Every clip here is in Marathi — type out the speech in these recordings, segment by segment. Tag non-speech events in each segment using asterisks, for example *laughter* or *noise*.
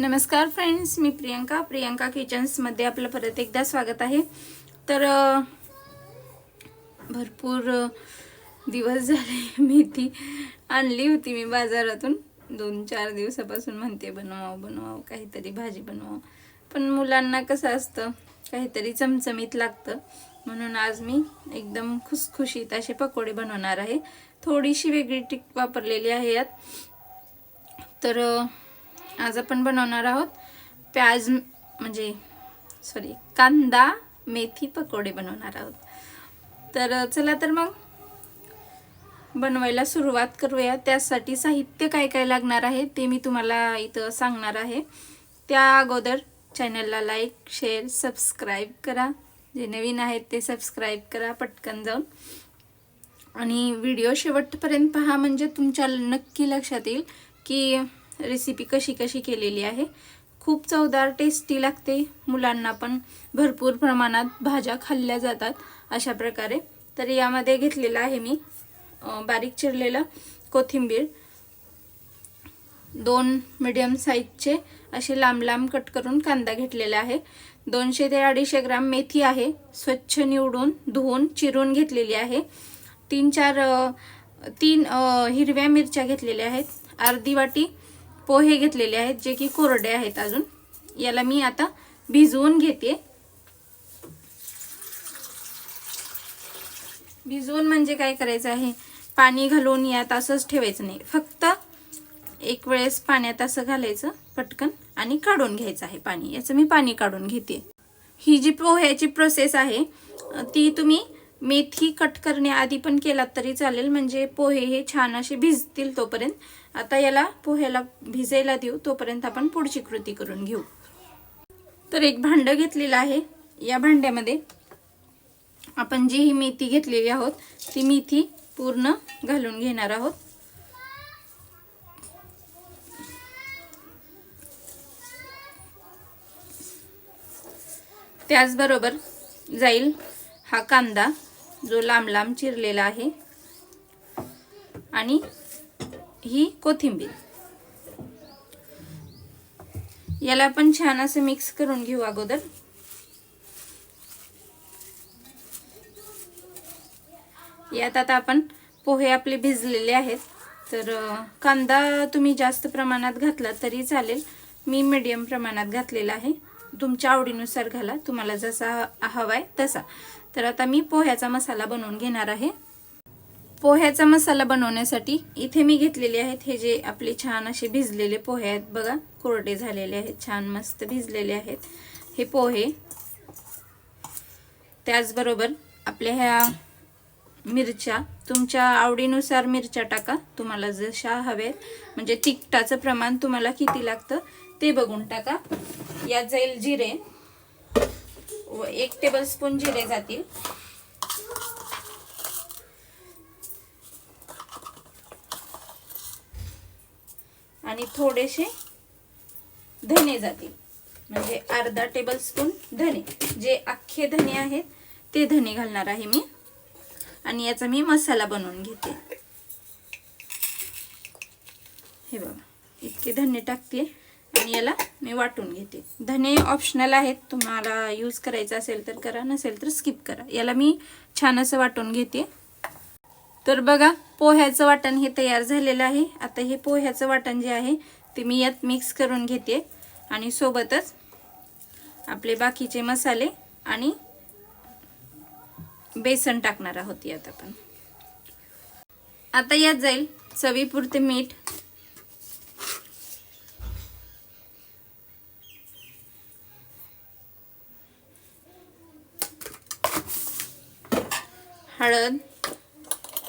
नमस्कार फ्रेंड्स मी प्रियंका. प्रियंका किचन्समध्ये आपलं परत एकदा स्वागत आहे. तर भरपूर दिवस झाले *laughs* मेथी आणली होती मी बाजारातून. दोन चार दिवसापासून म्हणते बनवावं बनवावं काहीतरी भाजी बनवावं. पण मुलांना कसं असतं काहीतरी चमचमीत लागतं. म्हणून आज मी एकदम खुसखुशीत असे पकोडे बनवणार आहे. थोडीशी वेगळी टिक वापरलेली आहे यात. तर आज आपण बनवणार आहोत प्याज म्हणजे सॉरी कांदा मेथी पकोडे बनवणार आहोत. तर चला तर मग बनवायला सुरुवात करूया. त्यासाठी साहित्य काय काय लागणार आहे ते मी तुम्हाला इथं सांगणार आहे. त्या अगोदर चॅनलला लाईक शेअर सबस्क्राईब करा. जे नवीन आहेत ते सबस्क्राईब करा पटकन जाऊन. आणि व्हिडिओ शेवटपर्यंत पहा म्हणजे तुमच्या नक्की लक्षात येईल की रेसिपी कशी कशी केलेली आहे. खूप चवदार टेस्टी लागते. मुलांना पण भरपूर प्रमाणात भाज्या खाल्ल्या जातात अशा प्रकारे. तर यामध्ये घेतलेलं आहे मी बारीक चिरलेलं कोथिंबीर. दोन मिडियम साईजचे असे लांब लांब कट करून कांदा घेतलेला आहे. दोनशे ते अडीचशे ग्राम मेथी आहे. स्वच्छ निवडून धुवून चिरून घेतलेली आहे. तीन चार तीन हिरव्या मिरच्या घेतलेल्या आहेत. अर्धी वाटी पोहे घेतलेले आहेत जे की कोरडे आहेत अजून. याला मी आता भिजवून घेते. भिजवून म्हणजे काय करायचं आहे? पाणी घालून यात असंच ठेवायचं नाही. फक्त एक वेळेस पाण्यात असं घालायचं पटकन आणि काढून घ्यायचं आहे पाणी. याचं मी पाणी काढून घेते. ही जी पोह्याची प्रोसेस आहे ती तुम्ही मेथी कट करण्याआधी पण केलात तरी चालेल. म्हणजे पोहे हे छान असे भिजतील तोपर्यंत. आता याला पोह्याला भिजायला देऊ. तोपर्यंत आपण पुढची कृती करून घेऊ. तर एक भांडं घेतलेलं आहे. या भांड्यामध्ये आपण जी ही मेथी घेतलेली आहोत ती मेथी पूर्ण घालून घेणार आहोत. त्याचबरोबर जाईल हा कांदा. जो लांब लांब चिरलेला आहे. आणि ही कोथिंबीर. याला आपण छान असं मिक्स करून घेऊ अगोदर. यात आता आपण पोहे आपले भिजलेले आहेत. तर कांदा तुम्ही जास्त प्रमाणात घातला तरी चालेल. मी मिडियम प्रमाणात घातलेला आहे. तुमच्या आवडीनुसार घाला. तुम्हाला जसा हवाय तसा. तर आता मी पोह्याचा मसाला बनवून घेणार आहे. पोह्याचा मसाला बनवण्यासाठी इथे मी घेतलेले आहेत हे जे आपले छान असे भिजलेले पोहे आहेत बघा कोरडे झालेले आहेत छान मस्त भिजलेले आहेत हे पोहे. त्याचबरोबर आपल्या ह्या मिरच्या तुमच्या आवडीनुसार मिरच्या टाका तुम्हाला जशा हव्यात. म्हणजे तिखटाचं प्रमाण तुम्हाला किती लागतं ते बघून टाका. यात जाईल जिरे. व एक टेबलस्पून जिरे जातील. आणि थोडेसे धने जातील. म्हणजे अर्धा टेबलस्पून धने. जे अख्खे धने आहेत ते धने घालणार आहे मी. आणि याचा मी मसाला बनवून घेते. हे बघा इतके धने टाकते. आणि याला मी वाटून घेते. धने ऑप्शनल आहेत. तुम्हाला यूज करायचं असेल तर करा नसेल तर स्किप करा. याला मी छान असं वाटून घेते. तर बघा पोह्याचं वाटण हे तयार झालेलं आहे. आता हे पोह्याचं वाटण जे आहे ते मी यात मिक्स करून घेते. आणि सोबतच आपले बाकीचे मसाले आणि बेसन टाकणार आहोत यात आपण. आता यात जाईल चवीपुरते मीठ हळद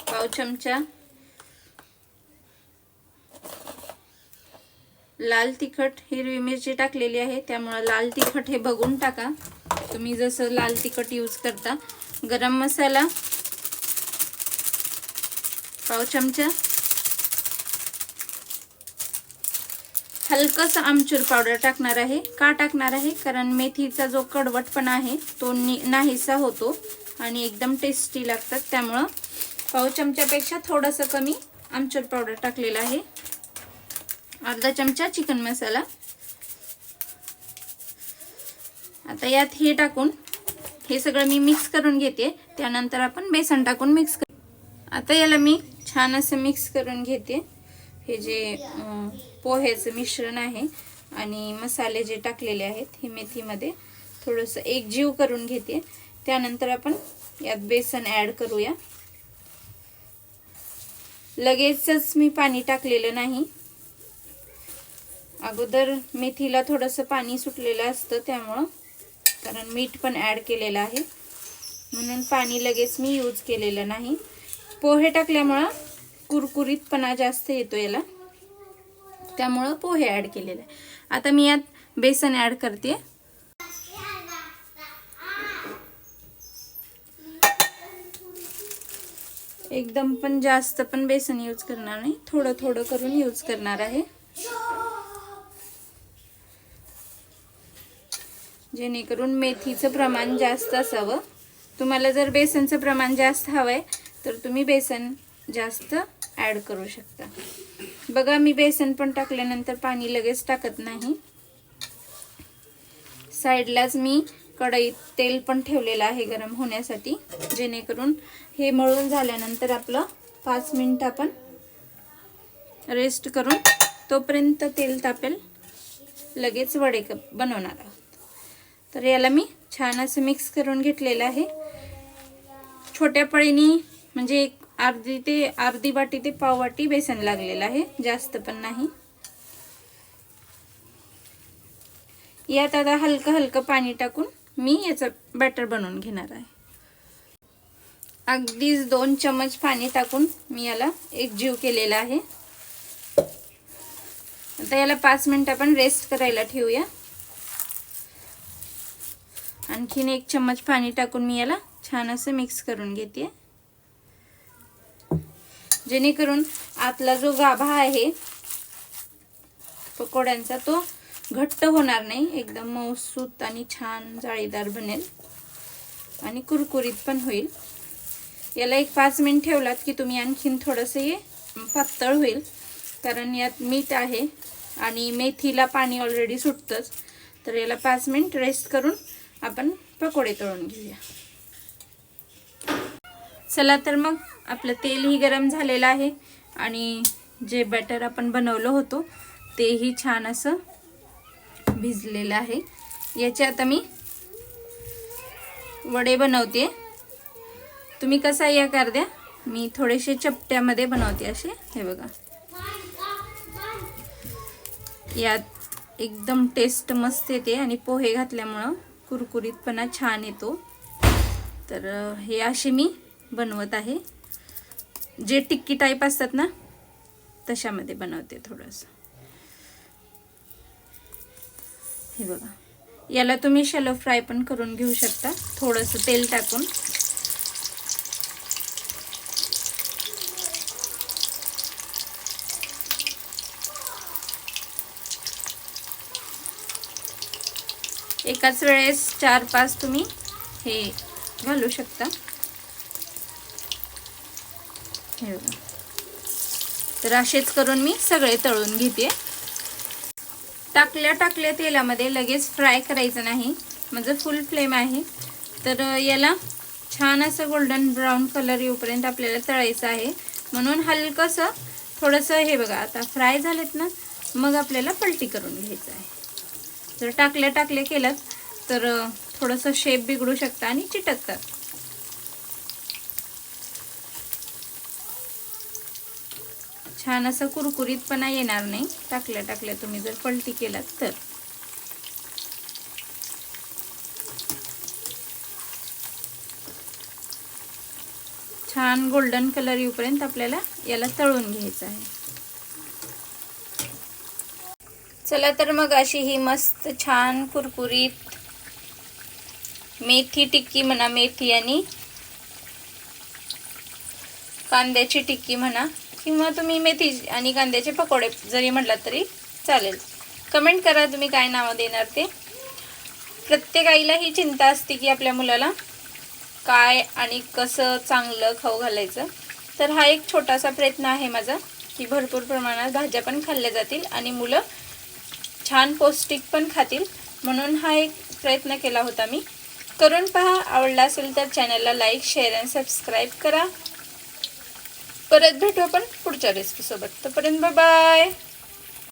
पाव चमचा. लाल तिखट हिरवी मिरची टाकलेली आहे. त्यामुळं लाल तिखट हे बघून टाका. तुम्ही जसं लाल तिखट यूज करता. गरम मसाला पाव चमचा. हलकस आमचूर पावडर टाकणार आहे. का टाकणार आहे? कारण मेथीचा जो कडवटपणा आहे तो नि- नाहीसा होतो. आणि एकदम टेस्टी लागतात. त्यामुळं पाव चमच्यापेक्षा थोडंसं कमी आमचूर पावडर टाकलेलं आहे. अर्धा चमचा चिकन मसाला. आता यात हे टाकून हे सगळं मी मिक्स करून घेते. त्यानंतर आपण बेसन टाकून मिक्स कर आता याला मी छान असं मिक्स करून घेते. हे जे पोह्याचं मिश्रण आहे आणि मसाले जे टाकलेले आहेत हे मेथीमध्ये थोडंसं एकजीव करून घेते. त्यानंतर आपण यात बेसन ॲड करूया. लगेचच मी पाणी टाकलेलं नाही. अगोदर मेथीला थोडंसं पाणी सुटलेलं असतं त्यामुळं कारण मीठ पण ॲड केलेलं आहे. म्हणून पाणी लगेच मी यूज केलेलं नाही. पोहे टाकल्यामुळं कुरकुरीतपणा जास्त येतो याला. त्यामुळं पोहे ॲड केलेले आहे. आता मी यात बेसन ॲड करते. एकदम पण जास्त पण बेसन यूज करणार नाही. थोडं थोडं करून यूज करणार आहे. जेणेकरून मेथीचं प्रमाण जास्त असावं. तुम्हाला जर बेसनचं प्रमाण जास्त हवं आहे तर तुम्ही बेसन जास्त ॲड करू शकता. बघा मी बेसन पण टाकल्यानंतर पाणी लगेच टाकत नाही. साईडलाच मी कढईत तेल पण ठेवलेलं आहे गरम होण्यासाठी. जेणेकरून हे मळून झाल्यानंतर आपलं पाच मिनटं आपण रेस्ट करून तोपर्यंत तेल तापेल. लगेच वडे कप बनवणार आहोत. तर याला मी छान असं मिक्स करून घेतलेलं आहे. छोट्या पळीनी म्हणजे एक अर्धी ते अर्धी वाटी ते पाव वाटी बेसन लागलेलं आहे. जास्त पण नाही. यात आता हलकं हलकं पाणी टाकून मी याचं बॅटर बनवून घेणार आहे. अगदीच दोन चमच पाणी टाकून मी याला एक जीव केलेला आहे. आता याला पाच मिनटं आपण रेस्ट करायला ठेवूया. आणखीन एक चम्मच पाणी टाकून मी याला छान असं मिक्स करून घेते. जेणेकरून आतला जो गाभा आहे पकोड्यांचा तो घट्ट होणार नाही. एकदम मऊसूत आणि छान जाळीदार बनेल. आणि कुरकुरीत पण होईल. याला एक पाच मिनिट ठेवलात की तुम्ही आणखीन थोडंसं हे पातळ होईल. कारण यात मीठ आहे आणि मेथीला पाणी ऑलरेडी सुटतंच. तर याला पाच मिनिट रेस्ट करून आपण पकोडे तळून घेऊया. चला तर मग आपलं तेलही गरम झालेलं आहे. आणि जे बॅटर आपण बनवलं होतो तेही छान असं भिजलेलं आहे. याचे आता मी वडे बनवते. तुम्ही कसा या कर द्या मी थोडेसे चपट्यामध्ये बनवते असे. हे बघा. यात एकदम टेस्ट मस्त येते आणि पोहे घातल्यामुळं कुरकुरीतपणा छान येतो. तर हे असे मी बनवत आहे. जे टिक्की टाईप असतात ना तशामध्ये बनवते थोडंसं. हे बघा. याला तुम्ही शॅलो फ्राय पण करून घेऊ शकता. थोडंसं तेल टाकून. एकाच वेळेस चार पाच तुम्ही हे घालू शकता. हे बघा. तर असेच करून मी सगळे तळून घेते. टाकल्या टाकल्या तेलामध्ये लगेच फ्राय करायचं नाही. माझं फुल फ्लेम आहे. तर याला छान असं गोल्डन ब्राऊन कलर येऊपर्यंत आपल्याला तळायचं आहे. म्हणून हलकंसं थोडंसं हे बघा आता फ्राय झालेत ना मग आपल्याला पलटी करून घ्यायचं आहे. जर टाकल्या टाकल्या केलं तर थोडंसं शेप बिघडू शकतं आणि चिटकतात. छान असं कुरकुरीतपणा येणार नाही. टाकल्या टाकल्या तुम्ही जर पलटी केलात तर. छान गोल्डन कलर येऊपर्यंत आपल्याला याला तळून घ्यायचं आहे. चला तर मग अशी ही मस्त छान कुरकुरीत मेथी टिक्की म्हणा मेथी आणि कांद्याची टिक्की म्हणा किंवा तुम्ही मेथी आणि कांद्याचे पकोडे जरी म्हटलात तरी चालेल. कमेंट करा तुम्ही काय नावं देणार ते. प्रत्येक आईला ही चिंता असते की आपल्या मुलाला काय आणि कसं चांगलं खाऊ घालायचं. तर हा एक छोटासा प्रयत्न आहे माझा की भरपूर प्रमाणात भाज्या पण खाल्ल्या जातील आणि मुलं छान पौष्टिक पण खातील. म्हणून हा एक प्रयत्न केला होता मी. करून पहा आवडला असेल तर चॅनलला लाईक शेअर अँड सबस्क्राईब करा. परत भेटू आपण पुढच्या रेसिपीसोबत तोपर्यंत बाय